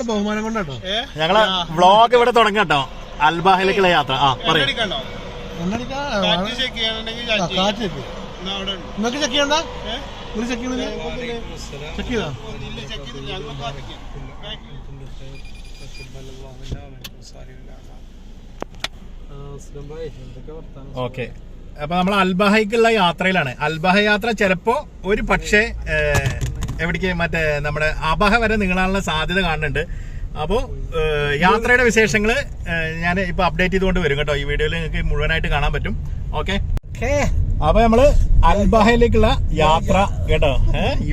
നിങ്ങളുടെ ബഹുമാനം കൊണ്ടാട്ടോ? ഞങ്ങളെ വ്ളോഗ് ഇവിടെ തുടങ്ങട്ടോ കേട്ടോ. അൽബാഹിലേക്കുള്ള യാത്ര. ആ പറയും. കാറ്റ് ചെക്ക് ചെയ്യണമെങ്കിൽ ചാറ്റ് കാറ്റ് ചെക്ക് എന്നാ അവിടെ നിങ്ങൾക്ക് ചെക്ക് ചെയ്യണ്ട? ഏ? ചെക്ക് ചെക്ക് ചെയ്താ? ഇല്ല, ചെക്ക് ചെയ്തില്ല. ഞങ്ങൾ കാത്തിക്കാം. ഓക്കെ. അപ്പൊ നമ്മൾ അൽബഹയ്ക്കുള്ള യാത്രയിലാണ്. അൽബഹ യാത്ര ചിലപ്പോ ഒരു പക്ഷേ എവിടേക്ക് മറ്റേ നമ്മുടെ അബഹ വരെ നീളാനുള്ള സാധ്യത കാണുന്നുണ്ട്. അപ്പോൾ യാത്രയുടെ വിശേഷങ്ങൾ ഞാൻ ഇപ്പോൾ അപ്ഡേറ്റ് ചെയ്തുകൊണ്ട് വരും കേട്ടോ. ഈ വീഡിയോയിൽ നിങ്ങൾക്ക് മുഴുവനായിട്ട് കാണാൻ പറ്റും. ഓക്കെ അപ്പൊ നമ്മൾ അൽബഹയിലേക്കുള്ള യാത്ര കേട്ടോ.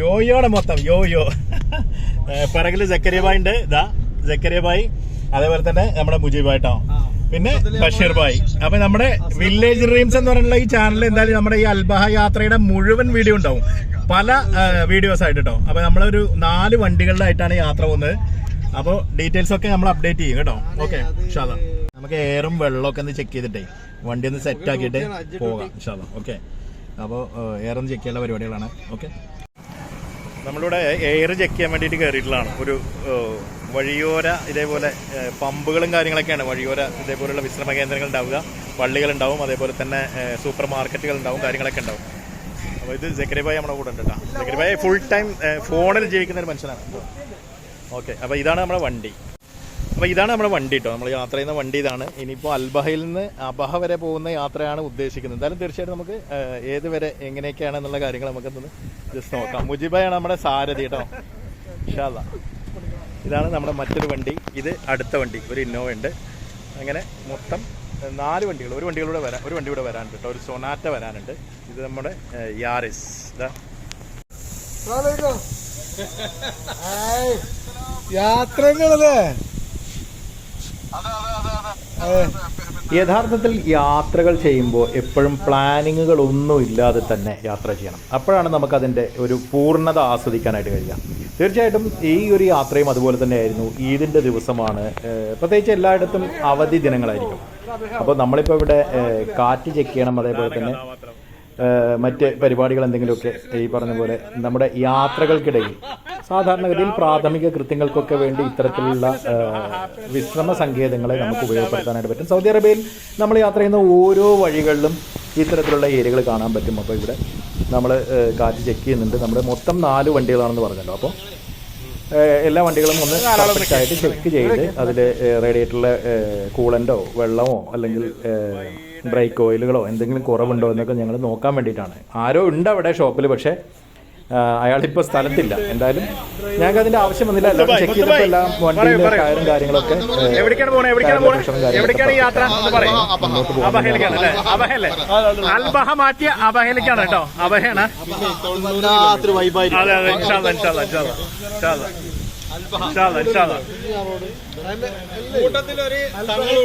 യോയോടെ മൊത്തം. യോയോ. യോ പിറകിൽ ജക്കരിയബായി ഉണ്ട്. ഇതാ ജക്കരിയബായി. അതേപോലെ തന്നെ നമ്മുടെ മുജീബായിട്ടോ പിന്നെ ബഷീർ ബായ് അപ്പൊ നമ്മുടെ വില്ലേജ് ഡ്രീംസ് എന്ന് പറയുന്ന ഈ ചാനലിൽ എന്തായാലും നമ്മുടെ ഈ അൽബഹ യാത്രയുടെ മുഴുവൻ വീഡിയോ ഉണ്ടാവും. പല വീഡിയോസ് ആയിട്ട് കേട്ടോ അപ്പൊ നമ്മളൊരു നാല് വണ്ടികളിലായിട്ടാണ് യാത്ര പോകുന്നത്. അപ്പോൾ ഡീറ്റെയിൽസ് ഒക്കെ നമ്മൾ അപ്ഡേറ്റ് ചെയ്യും കേട്ടോ. ഓക്കെ നമുക്ക് എയറും വെള്ളമൊക്കെ ഒന്ന് ചെക്ക് ചെയ്തിട്ടേ. വണ്ടി ഒന്ന് സെറ്റ് ആക്കിയിട്ട് പോകാം ഷാദ ഓക്കെ അപ്പോൾ ഒന്ന് ചെക്ക് ചെയ്യാനുള്ള പരിപാടികളാണ്. ഓക്കെ നമ്മളിവിടെ എയർ ചെക്ക് ചെയ്യാൻ വേണ്ടിയിട്ട് കയറിയിട്ടുള്ളതാണ് ഒരു വഴിയോര ഇതേപോലെ പമ്പുകളും കാര്യങ്ങളൊക്കെയാണ്. വഴിയോര ഇതേപോലെയുള്ള വിശ്രമ കേന്ദ്രങ്ങൾ ഉണ്ടാവുക. പള്ളികൾ ഉണ്ടാവും അതേപോലെ തന്നെ സൂപ്പർ മാർക്കറ്റുകൾ ഉണ്ടാവും കാര്യങ്ങളൊക്കെ ഉണ്ടാവും. അപ്പോൾ ഇത് ജക്കരിബായി നമ്മുടെ കൂടെ ഉണ്ട് കേട്ടോ. ജക്കരിബായി ഫുൾ ടൈം ഫോണിൽ ജീവിക്കുന്ന ഒരു മനുഷ്യനാണ്. ഓക്കെ അപ്പോൾ ഇതാണ് നമ്മുടെ വണ്ടി. അപ്പോൾ ഇതാണ് നമ്മുടെ വണ്ടി കേട്ടോ. നമ്മൾ യാത്ര ചെയ്യുന്ന വണ്ടി ഇതാണ്. ഇനിയിപ്പോൾ അൽബഹയിൽ നിന്ന് അബഹ വരെ പോകുന്ന യാത്രയാണ് ഉദ്ദേശിക്കുന്നത്. എന്തായാലും തീർച്ചയായിട്ടും നമുക്ക് ഏത് വരെ എങ്ങനെയൊക്കെയാണ് എന്നുള്ള കാര്യങ്ങൾ നമുക്കൊന്ന് ജസ്റ്റ് നോക്കാം. മുജിബായാണ് നമ്മുടെ സാരഥി കേട്ടോ. ഇൻഷാല്ലാ ഇതാണ് നമ്മുടെ മറ്റൊരു വണ്ടി. ഇത് അടുത്ത വണ്ടി. ഒരു ഇന്നോവ ഉണ്ട്. അങ്ങനെ മൊത്തം നാല് വണ്ടികൾ ഒരു വണ്ടികളൂടെ വരാൻ ഒരു വണ്ടി കൂടെ വരാനുണ്ട് കേട്ടോ. ഒരു സൊനാറ്റ വരാനുണ്ട്. ഇത് നമ്മുടെ ഇതാ യാത്രകളല്ലേ? അതെ യഥാർത്ഥത്തിൽ യാത്രകൾ ചെയ്യുമ്പോൾ എപ്പോഴും പ്ലാനിങ്ങുകൾ ഒന്നും ഇല്ലാതെ തന്നെ യാത്ര ചെയ്യണം. അപ്പോഴാണ് നമുക്കതിന്റെ ഒരു പൂർണത ആസ്വദിക്കാനായിട്ട് കഴിയുക. തീർച്ചയായിട്ടും ഈ ഒരു യാത്രയും അതുപോലെ തന്നെയായിരുന്നു ഈദിന്റെ ദിവസമാണ്. പ്രത്യേകിച്ച് എല്ലായിടത്തും അവധി ദിനങ്ങളായിരിക്കും. അപ്പോൾ നമ്മളിപ്പോൾ ഇവിടെ കാറ്റ് ചെക്ക് ചെയ്യണം അതേപോലെ തന്നെ മറ്റ് പരിപാടികൾ എന്തെങ്കിലുമൊക്കെ ഈ പറഞ്ഞ പോലെ നമ്മുടെ യാത്രകൾക്കിടയിൽ സാധാരണഗതിയിൽ പ്രാഥമിക കൃത്യങ്ങൾക്കൊക്കെ വേണ്ടി ഇത്തരത്തിലുള്ള വിശ്രമ സങ്കേതങ്ങളെ നമുക്ക് ഉപയോഗപ്പെടുത്താനായിട്ട് പറ്റും. സൗദി അറേബ്യയിൽ നമ്മൾ യാത്ര ചെയ്യുന്ന ഓരോ വഴികളിലും ഇത്തരത്തിലുള്ള ഏരിയകൾ കാണാൻ പറ്റും. അപ്പോൾ ഇവിടെ നമ്മൾ കാറ്റ് ചെക്ക് ചെയ്യുന്നുണ്ട്. നമ്മുടെ മൊത്തം നാല് വണ്ടികളാണെന്ന് പറഞ്ഞല്ലോ. അപ്പോൾ എല്ലാ വണ്ടികളും ഒന്ന് ആയിട്ട് ചെക്ക് ചെയ്ത് അതിൽ റേഡിയേറ്ററിലെ കൂളന്റോ വെള്ളമോ അല്ലെങ്കിൽ ബ്രേക്ക് ഓയിലുകളോ എന്തെങ്കിലും കുറവുണ്ടോ എന്നൊക്കെ ഞങ്ങൾ നോക്കാൻ വേണ്ടിയിട്ടാണ്. ആരോ ഉണ്ട് അവിടെ ഷോപ്പിൽ പക്ഷേ അയാളിപ്പോൾ സ്ഥലത്തില്ല. എന്തായാലും ഞങ്ങൾക്ക് അതിന്റെ ആവശ്യം വന്നില്ല. എല്ലാം ചെക്ക് ചെയ്തപ്പോൾ എല്ലാം വണ്ടിയിലെ ടയറും കാര്യങ്ങളൊക്കെ ഏഹ്, എവിടേക്കാണ് പോണേ? എവിടേക്കാണ് ടയർ പോണേ? പ്രഷറും കാര്യങ്ങളൊക്കെ എവിടേക്കാണ് ഈ യാത്ര എന്ന് പറയും. മുന്നോട്ട് മാറ്റിയ കേട്ടോ.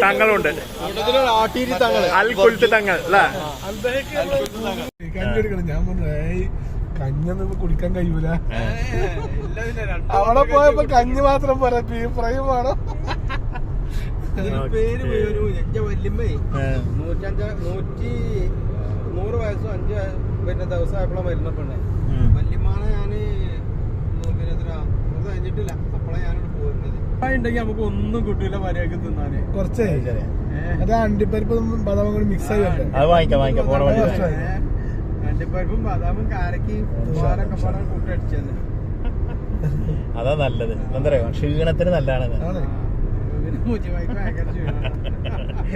തങ്ങളുണ്ട് തങ്ങൾ അൽ കുൽത്ത് തങ്ങൾ അല്ലേ? ഞാൻ പറഞ്ഞു കഞ്ഞൊന്നും കുടിക്കാൻ കഴിയൂല. അവിടെ പോയപ്പോ കഞ്ഞി മാത്രം പോരാ ബീഫ് ഫ്രൈയും വേണം. പേര് ഒരു എന്റെ വല്യമ്മേ. നൂറ്റഞ്ച നൂറ്റി നൂറ് വയസ്സും അഞ്ച് പിന്നെ ദിവസമായപ്പോഴാണ് വരുന്ന പെണ്ണെ വല്യമ്മാണ് ഞാൻ പിന്നെ എത്ര കഴിഞ്ഞിട്ടില്ല. അപ്പോഴാണ് ഞാനോട് പോരുന്നത്. ഉണ്ടെങ്കിൽ നമുക്ക് ഒന്നും കിട്ടൂല മര്യാദയ്ക്ക് തിന്നാന്. കുറച്ചേ. അത് അണ്ടിപ്പരിപ്പും ബദാമും കൂടി മിക്സ് ആയി അത് വാങ്ങിക്കാം വാങ്ങിക്കാം. അണ്ടിപ്പരിപ്പും ബദാമും പാടാൻ കൂട്ടടിച്ചത് അതാ നല്ലത്. എന്താ ക്ഷീണത്തിന് നല്ലതാണ്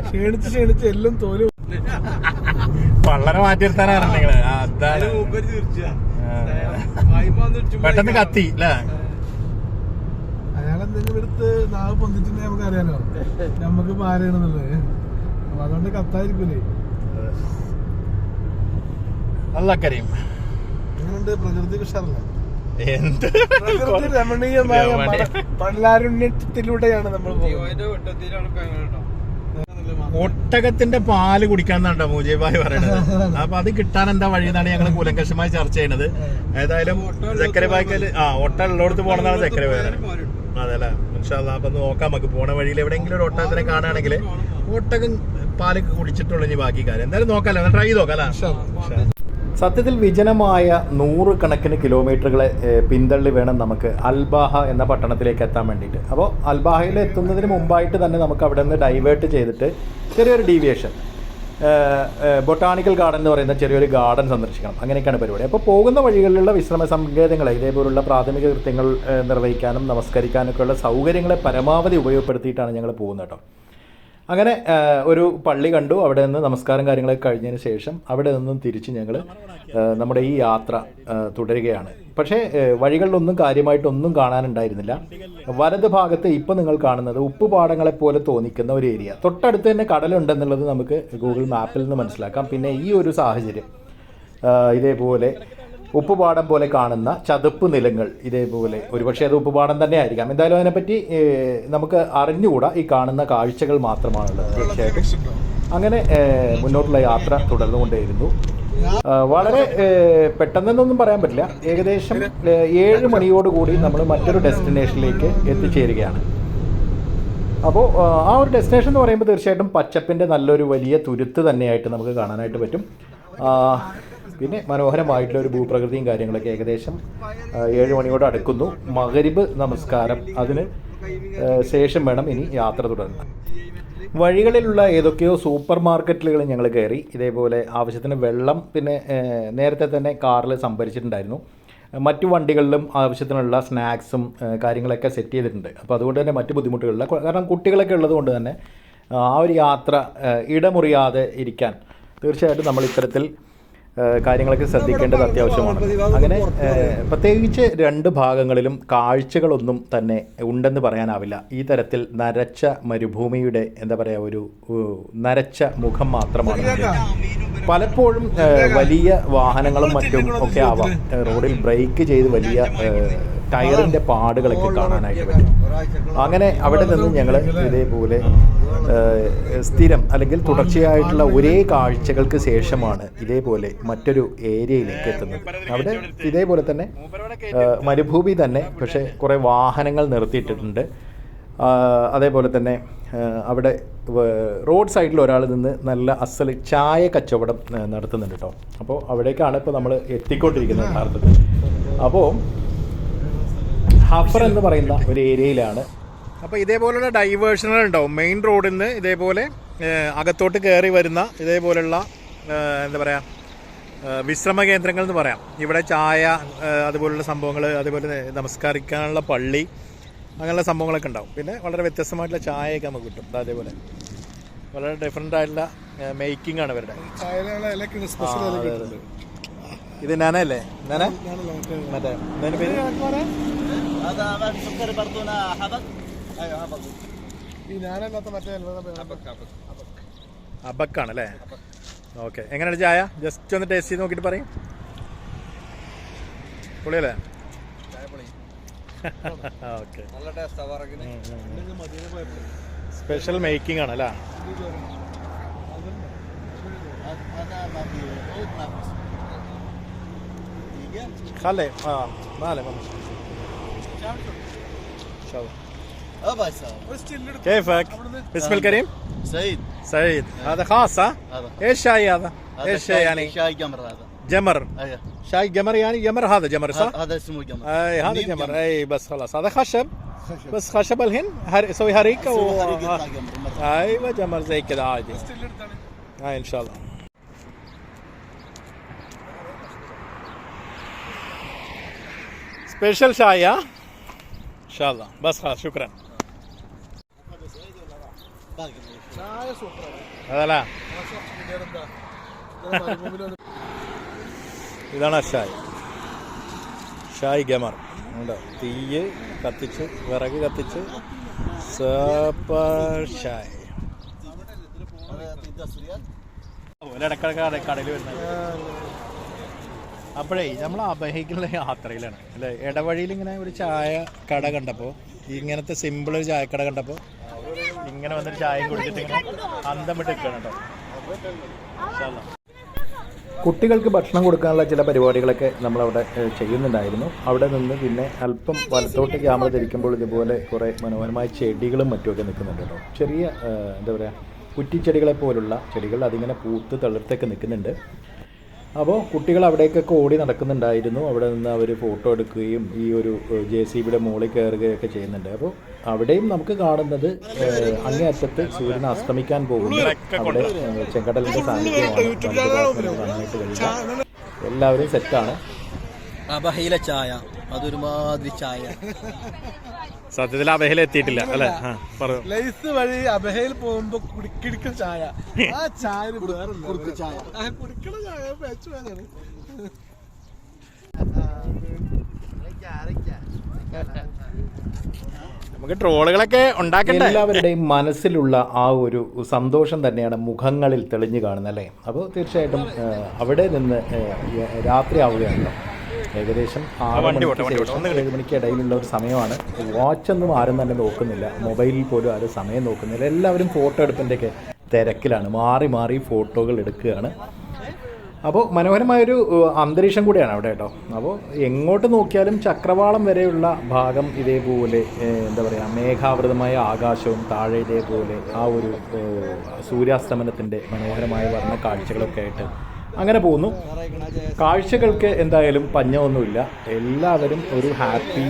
ക്ഷീണിച്ച് ക്ഷീണിച്ച് എല്ലാം തോൽ. വളരെ മാറ്റിയെടുത്താനാണ് നിങ്ങൾ. അതാണ്. പെട്ടെന്ന് കത്തി അല്ലേ അയാൾ എന്തെങ്കിലും എടുത്ത് നാവ് പൊന്നിട്ടുണ്ടെങ്കിൽ നമുക്ക് അറിയാലോ. നമുക്ക് പാരണെന്നുള്ളത്. അതുകൊണ്ട് കത്തായിരിക്കൂലേ നല്ല കരയും എങ്ങനെയുണ്ട് പ്രകൃതി എന്ത്? രമണീയമായ നമ്മൾ ഒട്ടകത്തിന്റെ പാൽ കുടിക്കാന്നുണ്ടോ മുജീബായി പറയണത്? അപ്പൊ അത് കിട്ടാൻ എന്താ വഴി എന്നാണ് ഞങ്ങൾ കൂലങ്കഷമായി ചർച്ച ചെയ്യുന്നത് ഏതായാലും ചക്കരബായ്ക്കൽ ആ ഒട്ട ഉള്ളടത്ത് പോണെന്നാണ് ചക്കരബായ അതെ അല്ലേ ഇൻഷാല്ലാ അപ്പൊ നോക്കാം. നമുക്ക് പോണ വഴിയിൽ എവിടെയെങ്കിലും ഒരു ഒട്ടകത്തിനെ കാണുകയാണെങ്കിൽ ഒട്ടകം പാൽ കുടിച്ചിട്ടുള്ള ഇനി ബാക്കി കാര്യം. എന്തായാലും നോക്കാലോ ട്രൈ ചെയ്ത് നോക്കാം അല്ലേ. സത്യത്തിൽ വിജനമായ നൂറുകണക്കിന് കിലോമീറ്ററുകളെ പിന്തള്ളി വേണം നമുക്ക് അൽബാഹ എന്ന പട്ടണത്തിലേക്ക് എത്താൻ വേണ്ടിയിട്ട്. അപ്പോൾ അൽബാഹയിൽ എത്തുന്നതിന് മുമ്പായിട്ട് തന്നെ നമുക്ക് അവിടെ നിന്ന് ഡൈവേർട്ട് ചെയ്തിട്ട് ചെറിയൊരു ഡീവിയേഷൻ ബൊട്ടാണിക്കൽ ഗാർഡൻ എന്ന് പറയുന്ന ചെറിയൊരു ഗാർഡൻ സന്ദർശിക്കണം. അങ്ങനെയൊക്കെയാണ് പരിപാടി. അപ്പോൾ പോകുന്ന വഴികളിലുള്ള വിശ്രമ സങ്കേതങ്ങൾ ഇതേപോലുള്ള പ്രാഥമിക കൃത്യങ്ങൾ നിർവഹിക്കാനും നമസ്കരിക്കാനൊക്കെയുള്ള സൗകര്യങ്ങളെ പരമാവധി ഉപയോഗപ്പെടുത്തിയിട്ടാണ് ഞങ്ങൾ പോകുന്നത് കേട്ടോ. അങ്ങനെ ഒരു പള്ളി കണ്ടു. അവിടെ നിന്ന് നമസ്കാരം കാര്യങ്ങളൊക്കെ കഴിഞ്ഞതിന് ശേഷം അവിടെ നിന്നും തിരിച്ച് ഞങ്ങൾ നമ്മുടെ ഈ യാത്ര തുടരുകയാണ്. പക്ഷേ വഴികളിലൊന്നും കാര്യമായിട്ടൊന്നും കാണാനുണ്ടായിരുന്നില്ല. വലത് ഭാഗത്ത് ഇപ്പോൾ നിങ്ങൾ കാണുന്നത് ഉപ്പുപാടങ്ങളെ പോലെ തോന്നിക്കുന്ന ഒരു ഏരിയ. തൊട്ടടുത്ത് തന്നെ കടലുണ്ടെന്നുള്ളത് നമുക്ക് ഗൂഗിൾ മാപ്പിൽ നിന്ന് മനസ്സിലാക്കാം. പിന്നെ ഈ ഒരു സാഹചര്യം ഇതേപോലെ ഉപ്പുപാടം പോലെ കാണുന്ന ചതുപ്പ് നിലങ്ങൾ ഇതേപോലെ ഒരുപക്ഷെ അത് ഉപ്പുപാടം തന്നെ ആയിരിക്കാം എന്തായാലും അതിനെപ്പറ്റി നമുക്ക് അറിഞ്ഞുകൂടാ ഈ കാണുന്ന കാഴ്ചകൾ മാത്രമാണുള്ളത്. തീർച്ചയായിട്ടും. അങ്ങനെ മുന്നോട്ടുള്ള യാത്ര തുടർന്നുകൊണ്ടേയിരുന്നു. വളരെ പെട്ടെന്നൊന്നും പറയാൻ പറ്റില്ല. ഏകദേശം ഏഴ് മണിയോടുകൂടി നമ്മൾ മറ്റൊരു ഡെസ്റ്റിനേഷനിലേക്ക് എത്തിച്ചേരുകയാണ്. അപ്പോൾ ആ ഒരു ഡെസ്റ്റിനേഷൻ എന്ന് പറയുമ്പോൾ തീർച്ചയായിട്ടും പച്ചപ്പിന്റെ നല്ലൊരു വലിയ തുരുത്ത് തന്നെയായിട്ട് നമുക്ക് കാണാനായിട്ട് പറ്റും. പിന്നെ മനോഹരമായിട്ടുള്ള ഒരു ഭൂപ്രകൃതിയും കാര്യങ്ങളൊക്കെ ഏകദേശം ഏഴ് മണിയോട് അടുക്കുന്നു. മകരിബ് നമസ്കാരം. അതിന് ശേഷം വേണം ഇനി യാത്ര തുടരാൻ വഴികളിലുള്ള ഏതൊക്കെയോ സൂപ്പർ മാർക്കറ്റുകൾ ഞങ്ങൾ കയറി. ഇതേപോലെ ആവശ്യത്തിന് വെള്ളം പിന്നെ നേരത്തെ തന്നെ കാറിൽ സംഭരിച്ചിട്ടുണ്ടായിരുന്നു. മറ്റു വണ്ടികളിലും ആവശ്യത്തിനുള്ള സ്നാക്സും കാര്യങ്ങളൊക്കെ സെറ്റ് ചെയ്തിട്ടുണ്ട്. അപ്പോൾ അതുകൊണ്ട് തന്നെ മറ്റു ബുദ്ധിമുട്ടുകളില്ല. കാരണം കുട്ടികളൊക്കെ ഉള്ളത് കൊണ്ട് തന്നെ ആ ഒരു യാത്ര ഇടമുറിയാതെ ഇരിക്കാൻ തീർച്ചയായിട്ടും നമ്മൾ ഇത്തരത്തിൽ കാര്യങ്ങളൊക്കെ ശ്രദ്ധിക്കേണ്ടത് അത്യാവശ്യമാണ്. അങ്ങനെ പ്രത്യേകിച്ച് രണ്ട് ഭാഗങ്ങളിലും കാഴ്ചകളൊന്നും തന്നെ ഉണ്ടെന്ന് പറയാനാവില്ല. ഈ തരത്തിൽ നരച്ച മരുഭൂമിയുടെ എന്താ പറയുക ഒരു നരച്ച മുഖം മാത്രമാണ്. പലപ്പോഴും വലിയ വാഹനങ്ങളും മറ്റും ഒക്കെ ആവാം. റോഡിൽ ബ്രേക്ക് ചെയ്ത് വലിയ ഏഹ്, ടയറിന്റെ പാടുകളൊക്കെ കാണാനായിട്ട് പറ്റും. അങ്ങനെ അവിടെ നിന്ന് ഞങ്ങൾ ഇതേപോലെ സ്ഥിരം അല്ലെങ്കിൽ തുടർച്ചയായിട്ടുള്ള ഒരേ കാഴ്ചകൾക്ക് ശേഷമാണ് ഇതേപോലെ മറ്റൊരു ഏരിയയിലേക്ക് എത്തുന്നത്. അവിടെ ഇതേപോലെ തന്നെ മരുഭൂമി തന്നെ പക്ഷേ കുറേ വാഹനങ്ങൾ നിർത്തിയിട്ടിട്ടുണ്ട്. അതേപോലെ തന്നെ അവിടെ റോഡ് സൈഡിൽ ഒരാൾ നിന്ന് നല്ല അസൽ ചായ കച്ചവടം നടത്തുന്നുണ്ട് കേട്ടോ. അപ്പോൾ അവിടേക്കാണ് ഇപ്പോൾ നമ്മൾ എത്തിക്കൊണ്ടിരിക്കുന്നത് യഥാർത്ഥത്തിൽ. അപ്പോൾ ഹഫർ എന്ന് പറയുന്ന ഒരു ഏരിയയിലാണ്. അപ്പോൾ ഇതേപോലുള്ള ഡൈവേഷനുകൾ ഉണ്ടാവും മെയിൻ റോഡിൽ നിന്ന് ഇതേപോലെ അകത്തോട്ട് കയറി വരുന്ന ഇതേപോലുള്ള എന്താ പറയുക വിശ്രമ കേന്ദ്രങ്ങൾ എന്ന് പറയാം. ഇവിടെ ചായ അതുപോലുള്ള സംഭവങ്ങൾ അതുപോലെ നമസ്കരിക്കാനുള്ള പള്ളി അങ്ങനെയുള്ള സംഭവങ്ങളൊക്കെ ഉണ്ടാവും. പിന്നെ വളരെ വ്യത്യസ്തമായിട്ടുള്ള ചായയൊക്കെ നമുക്ക് കിട്ടും. അതേപോലെ വളരെ ഡിഫറെന്റ് ആയിട്ടുള്ള മേക്കിംഗ് ആണ് ഇവരുടെ. ഇത് നനല്ലേ നന? മറ്റേ മറ്റേ എന്തായാലും പേര് هذا بعد سكر برضونا حبق ايوه حبق ഈ ഞാനല്ലാത്ത മറ്റേ അബക്കാണ് അല്ലേ ഓക്കെ എങ്ങനെയാണ് ചായ ജസ്റ്റ് ഒന്ന് ടേസ്റ്റ് ചെയ്ത് നോക്കിയിട്ട് പറയും പൊളിയല്ലേ ഓക്കെ നല്ല ടേസ്റ്റാ പറകിന് സ്പെഷ്യൽ മേക്കിംഗ് ആണ് അല്ലേ هذا ما في عود كيفك؟ باسم الكريم. سعيد. سعيد. هذا خاص ها؟ هذا إيش شاي هذا؟ هذا إيش شاي- يعني؟ شاي قمر هذا. جمر. أيوه. شاي جمر يعني جمر؟ هذا جمر صح؟ هذا اسمه قمر أي هذا جمر. أي بس خلاص. هذا خشب. بس خشب الهن هر... يسوي هريكه و... أيوه جمر زي كذا عادي. هاي إن شاء الله. سبيشل شاي ها؟ شاء الله بس خلاص شكرا باقي ചായ സൂപ്പറാണ് هذا لا മരുഭൂമിയിലൊരു ഇതാണ് ഷായ് ഷായ് ഗമർ ഉണ്ടോ തീയ് കത്തിച്ച് വിറക് കത്തിച്ച് സൂപ്പർ ഷായ് هذا يعطي 10 ريال ഇടക്കിടക്ക് കടയിൽ വരുന്നത് അപ്പോഴേ നമ്മൾ അപഹരിക്കുന്ന യാത്രയിലാണ്. അല്ലേ? ഇടവഴിയിൽ ഇങ്ങനെ ഒരു ചായ കട കണ്ടപ്പോൾ ഇങ്ങനത്തെ സിമ്പിൾ ഒരു ചായക്കട കണ്ടപ്പോൾ ഇങ്ങനെ വന്നൊരു ചായയും കുടിച്ചിട്ട് ഇങ്ങനെ അന്തം വിട്ട് കേട്ടോ. കുട്ടികൾക്ക് ഭക്ഷണം കൊടുക്കാനുള്ള ചില പരിപാടികളൊക്കെ നമ്മളവിടെ ചെയ്യുന്നുണ്ടായിരുന്നു. അവിടെ നിന്ന് പിന്നെ അല്പം വലത്തോട്ട് ക്യാമറ തിരിക്കുമ്പോൾ ഇതുപോലെ കുറേ മനോഹരമായ ചെടികളും മറ്റുമൊക്കെ നിൽക്കുന്നുണ്ട് കേട്ടോ. ചെറിയ എന്താ പറയുക കുറ്റിച്ചെടികളെ പോലുള്ള ചെടികൾ അതിങ്ങനെ പൂത്ത് തളിർത്തൊക്കെ നിൽക്കുന്നുണ്ട്. അപ്പോൾ കുട്ടികൾ അവിടേക്കൊക്കെ ഓടി നടക്കുന്നുണ്ടായിരുന്നു. അവിടെ നിന്ന് അവർ ഫോട്ടോ എടുക്കുകയും ഈ ഒരു ജെ സി ബിയുടെ മുകളിൽ കയറുകയൊക്കെ ചെയ്യുന്നുണ്ട്. അപ്പോൾ അവിടെയും നമുക്ക് കാണുന്നത് അങ്ങേയറ്റത്ത് സൂര്യൻ അസ്തമിക്കാൻ പോകുന്നു അവിടെ ചെങ്കടലിന്റെ സാന്നിധ്യമാണ്. എല്ലാവരും സെറ്റാണ് അബഹയിലെ ചായ. അതൊരുമാതിരി ചായ. സത്യത്തിൽ അബഹയിൽ എത്തിയിട്ടില്ല അല്ലെ പറഞ്ഞു ലൈസ് വഴി അബഹയിൽ പോകുമ്പോ കുടിക്കിടിക്കൽ ചായ. ആ ചായ. കുടിക്കണ പേച്ചു നമുക്ക് ട്രോളുകളൊക്കെ ഉണ്ടാക്കണ്ടേ എല്ലാവരുടെയും മനസ്സിലുള്ള ആ ഒരു സന്തോഷം തന്നെയാണ് മുഖങ്ങളിൽ തെളിഞ്ഞു കാണുന്നത് അല്ലേ? അപ്പോൾ തീർച്ചയായിട്ടും അവിടെ നിന്ന് രാത്രി രാത്രിയാവുകയാണല്ലോ. ഏകദേശം ആറ് മണിക്ക് ഏഴ് മണിക്ക് ഇടയിലുള്ള ഒരു സമയമാണ്. വാച്ചൊന്നും ആരും തന്നെ നോക്കുന്നില്ല. മൊബൈലിൽ പോലും ആരും സമയം നോക്കുന്നില്ല. എല്ലാവരും ഫോട്ടോ എടുപ്പിന്റെയൊക്കെ തിരക്കിലാണ്. മാറി മാറി ഫോട്ടോകൾ എടുക്കുകയാണ്. അപ്പോൾ മനോഹരമായൊരു അന്തരീക്ഷം കൂടിയാണ് അവിടെ കേട്ടോ. അപ്പോൾ എങ്ങോട്ട് നോക്കിയാലും ചക്രവാളം വരെയുള്ള ഭാഗം ഇതേപോലെ എന്താ പറയുക മേഘാവൃതമായ ആകാശവും താഴെ ഇതേപോലെ ആ ഒരു സൂര്യാസ്തമനത്തിന്റെ മനോഹരമായ വർണ കാഴ്ചകളൊക്കെ ആയിട്ട് അങ്ങനെ പോകുന്നു. കാഴ്ചകൾക്ക് എന്തായാലും പഞ്ഞമൊന്നുമില്ല. എല്ലാവരും ഒരു ഹാപ്പി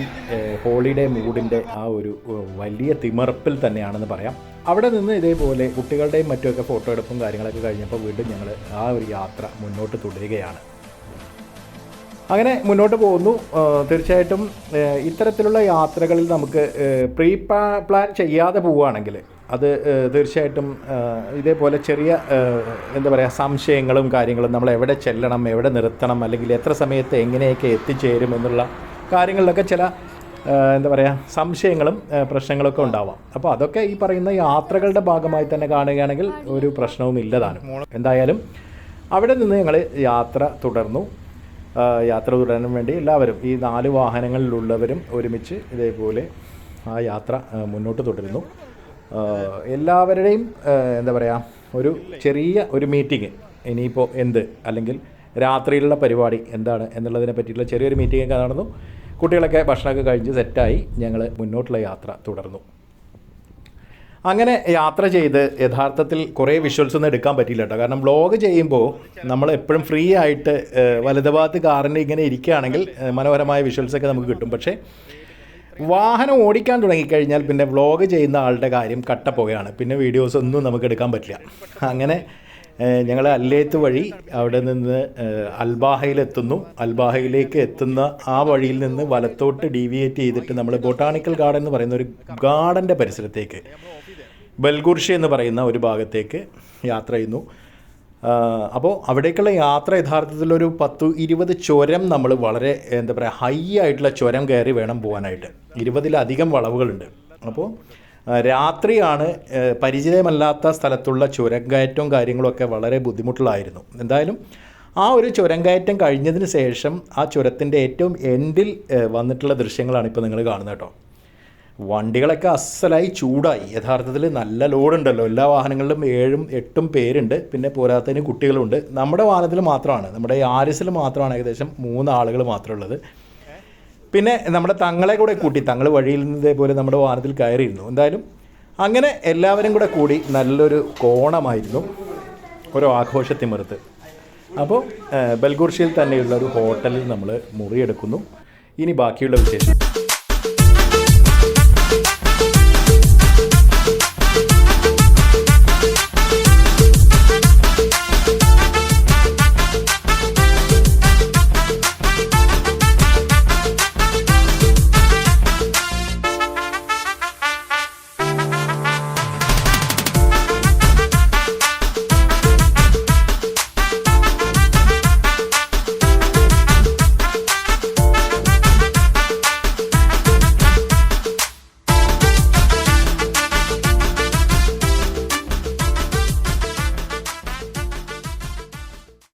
ഹോളിഡേ മൂഡിന്റെ ആ ഒരു വലിയ തിമർപ്പിൽ തന്നെയാണെന്ന് പറയാം. അവിടെ നിന്ന് ഇതേപോലെ കുട്ടികളുടെയും മറ്റുമൊക്കെ ഫോട്ടോ എടുപ്പും കാര്യങ്ങളൊക്കെ കഴിഞ്ഞപ്പോൾ വീണ്ടും ഞങ്ങൾ ആ ഒരു യാത്ര മുന്നോട്ട് തുടരുകയാണ്. അങ്ങനെ മുന്നോട്ട് പോകുന്നു. തീർച്ചയായിട്ടും ഇത്തരത്തിലുള്ള യാത്രകളിൽ നമുക്ക് പ്രീ പ്ലാൻ ചെയ്യാതെ പോവുകയാണെങ്കിൽ അത് തീർച്ചയായിട്ടും ഇതേപോലെ ചെറിയ എന്താ പറയുക സംശയങ്ങളും കാര്യങ്ങളും നമ്മൾ എവിടെ ചെല്ലണം എവിടെ നിർത്തണം അല്ലെങ്കിൽ എത്ര സമയത്ത് എങ്ങനെയൊക്കെ എത്തിച്ചേരും എന്നുള്ള കാര്യങ്ങളിലൊക്കെ ചില എന്താ പറയുക സംശയങ്ങളും പ്രശ്നങ്ങളൊക്കെ ഉണ്ടാവാം. അപ്പോൾ അതൊക്കെ ഈ പറയുന്ന യാത്രകളുടെ ഭാഗമായി തന്നെ കാണുകയാണെങ്കിൽ ഒരു പ്രശ്നവും ഇല്ലതാണ് എന്തായാലും അവിടെ നിന്ന് ഞങ്ങൾ യാത്ര തുടർന്നു. യാത്ര തുടരാൻ വേണ്ടി എല്ലാവരും ഈ നാല് വാഹനങ്ങളിലുള്ളവരും ഒരുമിച്ച് ഇതേപോലെ ആ യാത്ര മുന്നോട്ട് തുടരുന്നു. എല്ലാവരുടെയും എന്താ പറയുക ഒരു ചെറിയ ഒരു മീറ്റിംഗ് ഇനിയിപ്പോൾ എന്ത് അല്ലെങ്കിൽ രാത്രിയിലുള്ള പരിപാടി എന്താണ് എന്നുള്ളതിനെ പറ്റിയിട്ടുള്ള ചെറിയൊരു മീറ്റിംഗ് ഒക്കെ നടന്നു. കുട്ടികളൊക്കെ ഭക്ഷണമൊക്കെ കഴിച്ച് സെറ്റായി ഞങ്ങൾ മുന്നോട്ടുള്ള യാത്ര തുടർന്നു. അങ്ങനെ യാത്ര ചെയ്ത് യഥാർത്ഥത്തിൽ കുറേ വിഷ്വൽസ് ഒന്നും എടുക്കാൻ പറ്റിയില്ല കേട്ടോ. കാരണം വ്ളോഗ് ചെയ്യുമ്പോൾ നമ്മൾ എപ്പോഴും ഫ്രീ ആയിട്ട് വലതുഭാഗത്ത് കാറിന്റെ ഇങ്ങനെ ഇരിക്കുകയാണെങ്കിൽ മനോഹരമായ വിഷ്വൽസൊക്കെ നമുക്ക് കിട്ടും. പക്ഷേ വാഹനം ഓടിക്കാൻ തുടങ്ങിക്കഴിഞ്ഞാൽ പിന്നെ വ്ളോഗ് ചെയ്യുന്ന ആളുടെ കാര്യം കട്ടപ്പുകയാണ് പിന്നെ വീഡിയോസ് ഒന്നും നമുക്ക് എടുക്കാൻ പറ്റില്ല. അങ്ങനെ ഞങ്ങൾ അല്ലേത്ത് വഴി അവിടെ നിന്ന് അൽബാഹയിലെത്തുന്നു. അൽബാഹയിലേക്ക് എത്തുന്ന ആ വഴിയിൽ നിന്ന് വലത്തോട്ട് ഡീവിയേറ്റ് ചെയ്തിട്ട് നമ്മൾ ബൊട്ടാണിക്കൽ ഗാർഡൻ എന്ന് പറയുന്ന ഒരു ഗാർഡന്റെ പരിസരത്തേക്ക് ബൽഗുർഷി എന്ന് പറയുന്ന ഒരു ഭാഗത്തേക്ക് യാത്ര ചെയ്യുന്നു. അപ്പോൾ അവിടേക്കുള്ള യാത്ര യഥാർത്ഥത്തിൽ ഒരു പത്ത് ഇരുപത് ചുരം നമ്മൾ വളരെ എന്താ പറയുക ഹൈ ആയിട്ടുള്ള ചുരം കയറി വേണം പോകാനായിട്ട് ഇരുപതിലധികം വളവുകളുണ്ട്. അപ്പോൾ രാത്രിയാണ് പരിചിതമല്ലാത്ത സ്ഥലത്തുള്ള ചുരം കയറ്റവും കാര്യങ്ങളൊക്കെ വളരെ ബുദ്ധിമുട്ടുള്ളായിരുന്നു എന്തായാലും ആ ഒരു ചുരങ്കയറ്റം കഴിഞ്ഞതിന് ശേഷം ആ ചുരത്തിന്റെ ഏറ്റവും എൻഡിൽ വന്നിട്ടുള്ള ദൃശ്യങ്ങളാണ് ഇപ്പോൾ നിങ്ങൾ കാണുന്നത് കേട്ടോ. വണ്ടികളൊക്കെ അസലായി ചൂടായി. യഥാർത്ഥത്തിൽ നല്ല ലോഡുണ്ടല്ലോ. എല്ലാ വാഹനങ്ങളിലും ഏഴും എട്ടും പേരുണ്ട്. പിന്നെ പോരാത്തതിന് കുട്ടികളുണ്ട്. നമ്മുടെ വാഹനത്തിൽ മാത്രമാണ്. നമ്മുടെ ആരിസിൽ മാത്രമാണ് ഏകദേശം മൂന്ന് ആളുകൾ മാത്രമേ പിന്നെ നമ്മുടെ തങ്ങളെ കൂടെ കൂട്ടി തങ്ങൾ വഴിയിൽ നിന്ന് ഇതേപോലെ നമ്മുടെ വാഹനത്തിൽ കയറിയിരുന്നു. എന്തായാലും അങ്ങനെ എല്ലാവരും കൂടെ കൂടി നല്ലൊരു കോണമായിരുന്നു ഓരോ ആഘോഷത്തിമറുത്ത് അപ്പോൾ ബൽഗുർഷിയിൽ തന്നെയുള്ള ഒരു ഹോട്ടലിൽ നമ്മൾ മുറിയെടുക്കുന്നു. ഇനി ബാക്കിയുള്ള വിശേഷം